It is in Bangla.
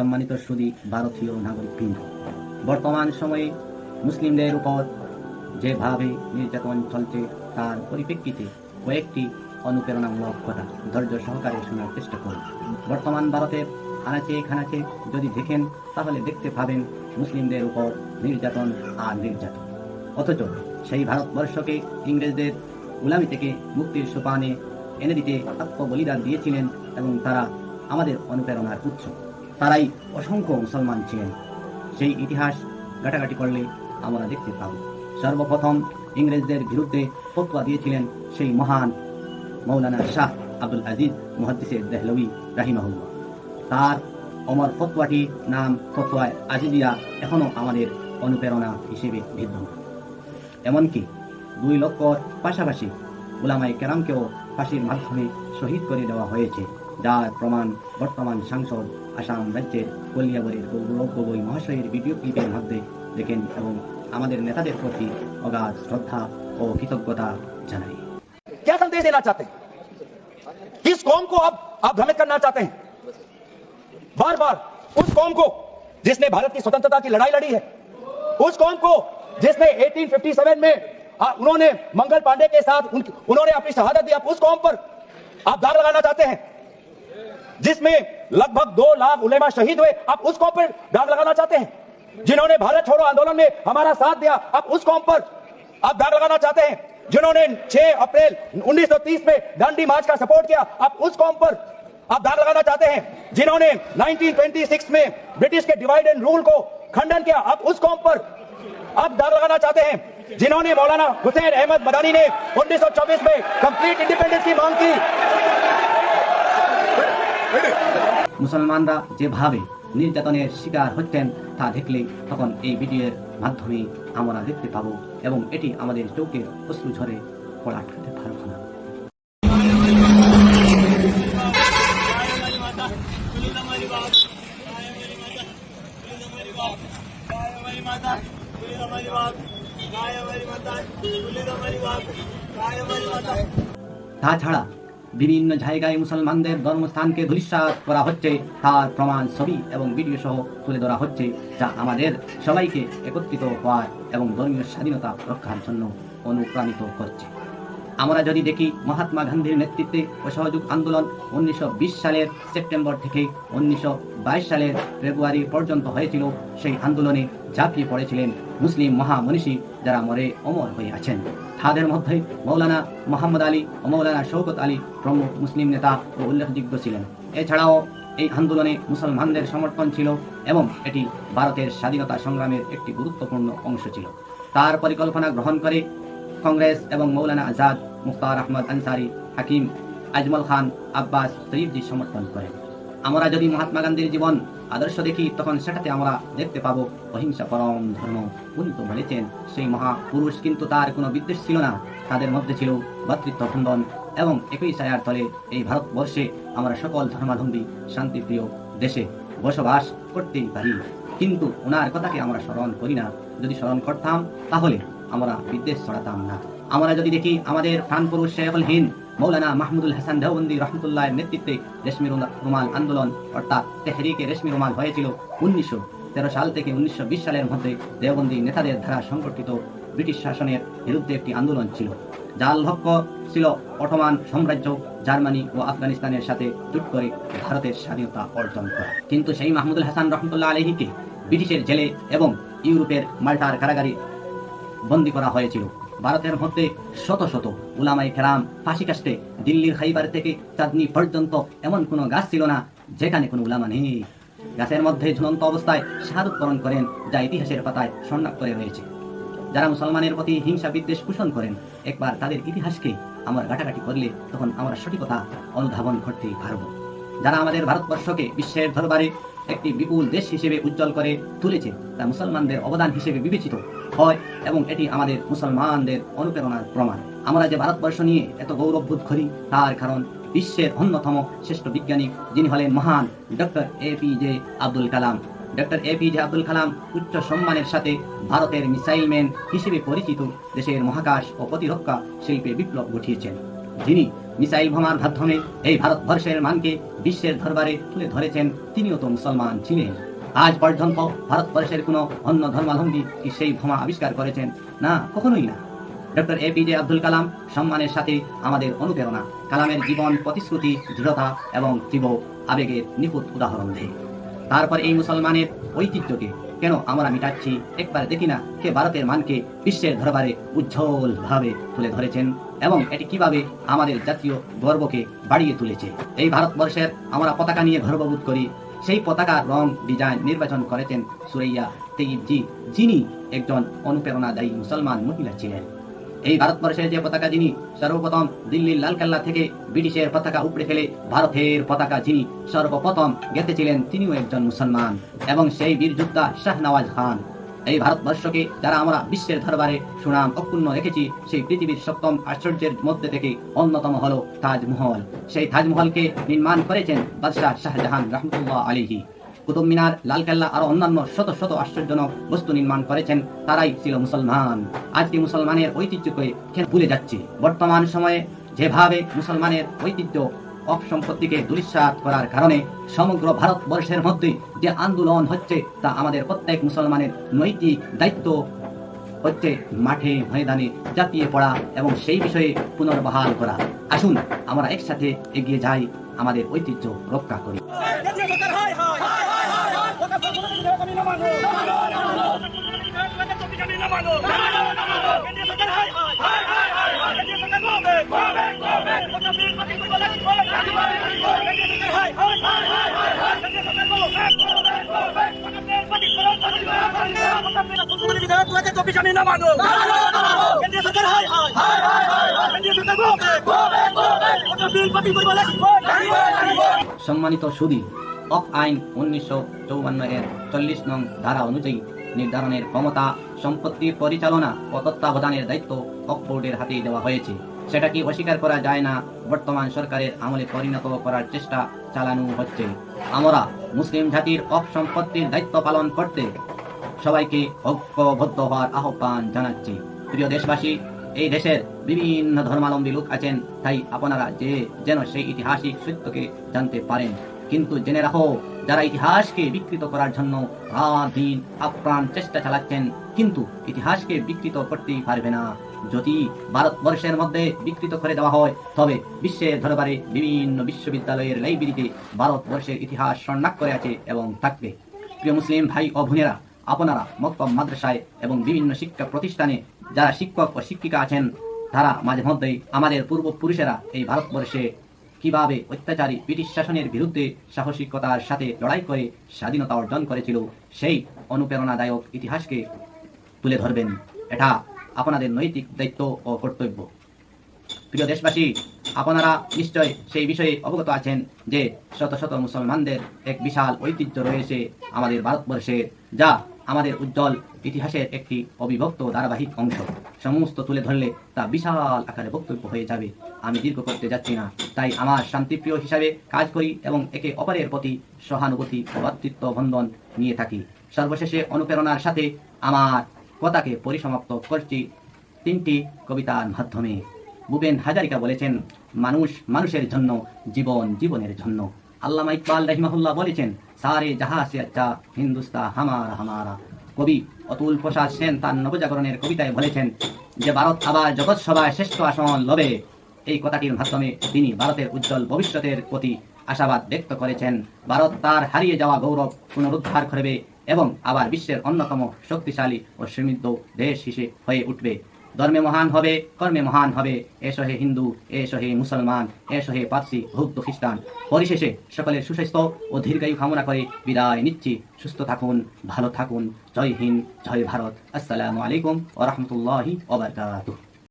সম্মানিত সুদী ভারতীয় নাগরিকবৃন্দ। বর্তমান সময়ে মুসলিমদের উপর যেভাবে নির্যাতন চলছে, তার পরিপ্রেক্ষিতে কয়েকটি অনুপ্রেরণামূলক কথা ধৈর্য সহকারে শোনার চেষ্টা করুন বর্তমান ভারতের আনাচে খানাচে যদি দেখেন, তাহলে দেখতে পাবেন মুসলিমদের উপর নির্যাতন আর নির্যাতন। অথচ সেই ভারতবর্ষকে ইংরেজদের গুলামি থেকে মুক্তির সোপানে এনে দিতে আত্মবলিদান দিয়েছিলেন এবং তারা আমাদের অনুপ্রেরণার উৎস। তারাই অসংখ্য মুসলমান ছিলেন। সেই ইতিহাস ঘাটাঘাটি করলে আমরা দেখতে পাব। সর্বপ্রথম ইংরেজদের বিরুদ্ধে ফতোয়া দিয়েছিলেন সেই মহান মৌলানা শাহ আব্দুল আজিজ মুহাদ্দিসে দেহলভি রাহিমাহুল্লাহ। তার অমর ফতোয়াটি নাম ফতোয়ায় আজিজিয়া এখনও আমাদের অনুপ্রেরণা হিসেবে বিদ্যমান। এমনকি দুই লক্ষর পাশাপাশি গুলামাই কেরামকেও ফাঁসির মাধ্যমে শহীদ করে দেওয়া হয়েছে। যার প্রমাণ বর্তমান সাংসদ আসাম রাজ্যের কলিয়াবরের গৌরব গগৈ মহাশয়ের ভিডিও ক্লিপের মধ্যে দেখেন এবং আমাদের নেতাদের প্রতি অগাধ শ্রদ্ধা ও কৃতজ্ঞতা জানাই क्या संदेश देना चाहते हैं किस कौम को आप आप भ्रमित करना चाहते हैं बार बार उस कौम को जिसने भारत की स्वतंत्रता की लड़ाई लड़ी है उस कौम को जिसने 1857 में आ, उन्होंने मंगल पांडे के साथ उन, उन्होंने अपनी शहादत दी आप उस कौम पर आप दाग लगाना चाहते हैं जिसमें लगभग दो लाख उलेमा शहीद हुए, आप उस कौम पर दाग लगाना चाहते हैं? जिन्होंने भारत छोड़ो आंदोलन में हमारा साथ दिया, आप उस कौम पर आप दाग लगाना चाहते हैं? जिन्होंने 6 अप्रैल 1930 में दांडी मार्च का सपोर्ट किया, आप उस कौम पर आप दाग लगाना चाहते हैं? जिन्होंने 1926 में ब्रिटिश के डिवाइड एंड रूल को खंडन किया, आप उस कौम पर आप दाग लगाना चाहते हैं? जिन्होंने मौलाना हुसैन अहमद मदानी ने 1924 में कंप्लीट इंडिपेंडेंस की मांग की। মুসলমানরা যেভাবে নির্যাতনের শিকার হচ্ছেন তা দেখলে তখন এই ভিডিওর মাধ্যমে আমরা দেখতে পাবো এবং এটি আমাদের চোখের অশ্রু ঝরে পড়া আটকাতে পারব না। তাছাড়া বিভিন্ন জায়গায় মুসলমানদের ধর্মস্থানকে ধূলিসাৎ করা হচ্ছে, তার প্রমাণ ছবি এবং ভিডিও সহ তুলে ধরা হচ্ছে, যা আমাদের সবাইকে একত্রিত হওয়ার এবং ধর্মীয় স্বাধীনতা রক্ষার জন্য অনুপ্রাণিত করছে। আমরা যদি দেখি মহাত্মা গান্ধীর নেতৃত্বে অসহযোগ আন্দোলন উনিশশো বিশ সালের সেপ্টেম্বর থেকে উনিশশো বাইশ সালের ফেব্রুয়ারি পর্যন্ত হয়েছিল, সেই আন্দোলনে ঝাঁপিয়ে পড়েছিলেন মুসলিম মহামনীষী যারা মরে অমর হয়ে আছেন। তাদের মধ্যে মৌলানা মোহাম্মদ আলী ও মৌলানা শৌকত আলী প্রমুখ মুসলিম নেতা ও উল্লেখযোগ্য ছিলেন। এছাড়াও এই আন্দোলনে মুসলমানদের সমর্থন ছিল এবং এটি ভারতের স্বাধীনতা সংগ্রামের একটি গুরুত্বপূর্ণ অংশ ছিল। তার পরিকল্পনা গ্রহণ করে কংগ্রেস এবং মৌলানা আজাদ মুখতার আহমদ আনসারি হাকিম আজমল খান আব্বাস সঈদজি সমর্থন করেন। আমরা যদি মহাত্মা গান্ধীর জীবন আদর্শ দেখি, তখন সেটাতে আমরা দেখতে পাবো, অহিংসা পরম ধর্ম উনি তো বলেছেন। সেই মহাপুরুষ কিন্তু তার কোনো বিদ্বেষ ছিল না। তাদের মধ্যে ছিল ভাতৃত্ব বন্ধন এবং একই ছায়ার তলে এই ভারতবর্ষে আমরা সকল ধর্মাধম্বী শান্তিপ্রিয় দেশে বসবাস করতেই পারি। কিন্তু ওনার কথাকে আমরা স্মরণ করি না। যদি স্মরণ করতাম, তাহলে আমরা বিদ্বেষ ছড়াতাম না। আমরা যদি দেখি, আমাদের প্রাণপুরুষ শেখুল হিন্দ মৌলানা মাহমুদুল হাসান দেওবন্দি রহমতুল্লাহের নেতৃত্বে রেশমি রুমা- রুমাল আন্দোলন, অর্থাৎ তেহরিকে রেশমি রুমাল হয়েছিল উনিশশো তেরো সাল থেকে উনিশশো বিশ সালের মধ্যে দেওবন্দি নেতাদের দ্বারা সংগঠিত ব্রিটিশ শাসনের বিরুদ্ধে একটি আন্দোলন ছিল। যার লক্ষ্য ছিল অটোমান সাম্রাজ্য জার্মানি ও আফগানিস্তানের সাথে জুট করে ভারতের স্বাধীনতা অর্জন করা। কিন্তু সেই মাহমুদুল হাসান রহমতুল্লাহ আলহীকে ব্রিটিশের জেলে এবং ইউরোপের মাল্টার কারাগারে বন্দী করা হয়েছিল। ভারতের মধ্যে শত শত উলামাই খেরাম ফাঁসি কাস্টে দিল্লির খাইবার থেকে চাঁদনি পর্যন্ত এমন কোনো গাছ ছিল না যেখানে কোনো উলামা নেই। গাছের মধ্যে ঝুলন্ত অবস্থায় শাহাদুৎকরণ করেন, যা ইতিহাসের পাতায় স্বর্ণাক্ষরে রয়েছে। যারা মুসলমানের প্রতি হিংসা বিদ্বেষ পোষণ করেন, একবার তাদের ইতিহাসকে আমার ঘাটাঘাটি করলে তখন আমরা সঠিকতা অনুধাবন করতেই পারব। যারা আমাদের ভারতবর্ষকে বিশ্বের দরবারে একটি বিপুল দেশ হিসেবে উজ্জ্বল করে তুলেছে। তা মুসলমানদের অবদান হিসেবে বিবেচিত হয় এবং এটি আমাদের মুসলমানদের অনুপ্রেরণার প্রমাণ। আমরা যে ভারতবর্ষ নিয়ে এত গৌরববোধ করি, তার কারণ বিশ্বের অন্যতম শ্রেষ্ঠ বিজ্ঞানী যিনি হলেন মহান doctor A P J Abdul Kalam. Doctor A P J Abdul Kalam উচ্চ সম্মানের সাথে ভারতের মিসাইল ম্যান হিসেবে পরিচিত দেশের মহাকাশ ও প্রতিরক্ষা শিল্পে বিপ্লব ঘটিয়েছেন। যিনি মিসাইল বোমার মাধ্যমে এই ভারতবর্ষের মানকে বিশ্বের দরবারে তুলে ধরেছেন তিনিও তো মুসলমান ছিলেন। আজ পর্যন্ত ভারতবর্ষের কোনো অন্য ধর্মাবলম্বী কি সেই বোমা আবিষ্কার করেছেন? না, কখনোই না। ডক্টর এপিজে আব্দুল কালাম, সম্মানের সাথে আমাদের অনুপ্রেরণা, কালামের জীবন প্রতিশ্রুতি, দৃঢ়তা এবং তীব্র আবেগের নিখুঁত উদাহরণ দেয়। তারপর এই মুসলমানের ঐতিহ্যকে কেন আমরা মিটাচ্ছি? একবার দেখি না কে ভারতের মানকে বিশ্বের দরবারে উজ্জ্বল ভাবে তুলে ধরেছেন? এবং এটি কীভাবে আমাদের জাতীয় গর্বকে বাড়িয়ে তুলেছে। এই ভারতবর্ষের আমরা পতাকা নিয়ে গর্ববোধ করি। সেই পতাকার রং, ডিজাইন, নির্বাচন করেছেন সুরাইয়া তেইবজি যিনি একজন অনুপ্রেরণাদায়ী মুসলমান মহিলা ছিলেন। এই ভারতবর্ষের যে পতাকা যিনি সর্বপ্রথম দিল্লির লালকেল্লা থেকে ব্রিটিশের পতাকা উপড়ে ফেলে ভারতের পতাকা যিনি সর্বপ্রথম গেঁথেছিলেন, তিনিও একজন মুসলমান। এবং সেই বীর যোদ্ধা শাহনওয়াজ খান। এই ভারতবর্ষকে যারা আমরা বিশ্বের দরবারে সুনাম অক্ষুণ্ণ রেখেছি, সেই পৃথিবীর সপ্তম আশ্চর্যের মধ্যে থেকে অন্যতম হলো তাজমহল। সেই তাজমহলকে নির্মাণ করেছেন বাদশাহ শাহজাহান রহমতুল্লাহ আলিহি কুতুব মিনার, লালকেল্লা আরও অন্যান্য শত শত আশ্চর্যজনক বস্তু নির্মাণ করেছেন, তারাই ছিল মুসলমান। আজকে মুসলমানের ঐতিহ্যকে ভুলে যাচ্ছে। বর্তমান সময়ে যেভাবে মুসলমানের ঐতিহ্য অপসম্পত্তিকে দুলিশ্বাত করার কারণে সমগ্র ভারতবর্ষের মধ্যে যে আন্দোলন হচ্ছে তা আমাদের প্রত্যেক মুসলমানের নৈতিক দায়িত্ব হচ্ছে মাঠে ময়দানে জাপিয়ে পড়া এবং সেই বিষয়ে পুনর্বহাল করা আসুন আমরা একসাথে এগিয়ে যাই আমাদের ঐতিহ্য রক্ষা করি হায় হায় হায় হায় হায় হায় মানো সম্মানিত সুদী অফ আইন উনিশশো চৌবান্ন এর চল্লিশ নং ধারা অনুযায়ী নির্ধারণের ক্ষমতা, সম্পত্তি পরিচালনা ও তত্ত্বাবধানের দায়িত্ব অফ বোর্ডের হাতে দেওয়া হয়েছে। সেটা কি অস্বীকার করা যায় না। বর্তমান সরকারের আমলে পরিণত করার চেষ্টা চালানো হচ্ছে। আমরা মুসলিম জাতির অফ সম্পত্তির দায়িত্ব পালন করতে সবাইকে ঐক্যবদ্ধ হওয়ার আহ্বান জানাচ্ছি। প্রিয় দেশবাসী, এই দেশের বিভিন্ন ধর্মাবলম্বী লোক আছেন, তাই আপনারা যে যেন সেই ঐতিহাসিক সত্যকে জানতে পারেন। কিন্তু জেনে রাখো, যারা ইতিহাসকে বিকৃত করার জন্য রাত দিন আপ্রাণ চেষ্টা চালাচ্ছেন, কিন্তু ইতিহাসকে বিকৃত করতেই পারবে না। যদি ভারতবর্ষের মধ্যে বিকৃত করে দেওয়া হয়, তবে বিশ্বের দরবারে বিভিন্ন বিশ্ববিদ্যালয়ের লাইব্রেরিতে ভারতবর্ষের ইতিহাস স্বর্ণাক করে আছে এবং থাকবে। প্রিয় মুসলিম ভাই ও বোনেরা, আপনারা মক্তব মাদ্রাসায় এবং বিভিন্ন শিক্ষা প্রতিষ্ঠানে যারা শিক্ষক ও শিক্ষিকা আছেন, তারা মাঝে মধ্যেই আমাদের পূর্বপুরুষেরা এই ভারতবর্ষে কীভাবে অত্যাচারী ব্রিটিশ শাসনের বিরুদ্ধে সাহসিকতার সাথে লড়াই করে স্বাধীনতা অর্জন করেছিল, সেই অনুপ্রেরণাদায়ক ইতিহাসকে তুলে ধরবেন। এটা আপনাদের নৈতিক দায়িত্ব ও কর্তব্য। প্রিয় দেশবাসী, আপনারা নিশ্চয় সেই বিষয়ে অবগত আছেন যে শত শত মুসলমানদের এক বিশাল ঐতিহ্য রয়েছে আমাদের ভারতবর্ষের, যা আমাদের উজ্জ্বল ইতিহাসের একটি অবিভক্ত ধারাবাহিক অংশ। সমস্ত তুলে ধরলে তা বিশাল আকারে বক্তব্য হয়ে যাবে। আমি দীর্ঘ করতে যাচ্ছি না, তাই আমার শান্তিপ্রিয় হিসাবে কাজ করি এবং একে অপরের প্রতি সহানুভূতি ও ভাতৃত্ব বন্ধন নিয়ে থাকি। সর্বশেষে অনুপ্রেরণার সাথে আমার কথাকে পরিসমাপ্ত করছি তিনটি কবিতার মাধ্যমে। ভূপেন হাজারিকা বলেছেন, মানুষ মানুষের জন্য, জীবন জীবনের জন্য। আল্লামা ইকবাল রহিমাহুল্লাহ বলেছেন, সারে জাহা সে আচ্ছা হিন্দুস্তা হামারা হামারা। কবি অতুল প্রসাদ সেন তার নবজাগরণের কবিতায় বলেছেন, যে ভারত আবার জগৎ সভায় শ্রেষ্ঠ আসন লবে। এই কথাটির মাধ্যমে তিনি ভারতের উজ্জ্বল ভবিষ্যতের প্রতি আশাবাদ ব্যক্ত করেছেন। ভারত তার হারিয়ে যাওয়া গৌরব পুনরুদ্ধার করবে। এবং আবার বিশ্বের অন্যতম শক্তিশালী ও সমৃদ্ধ দেশ হিসেবে হয়ে উঠবে। ধর্মে মহান হবে, কর্মে মহান হবে। এসো হে হিন্দু এসো হে মুসলমান এসো হে পার্সি বৌদ্ধ খ্রিস্টান। পরিশেষে সকলের সুস্বাস্থ্য ও দীর্ঘায়ু কামনা করে বিদায় নিচ্ছি। সুস্থ থাকুন, ভালো থাকুন। জয় হিন্দ, জয় ভারত। আসসালামু আলাইকুম ও রহমতুল্লাহি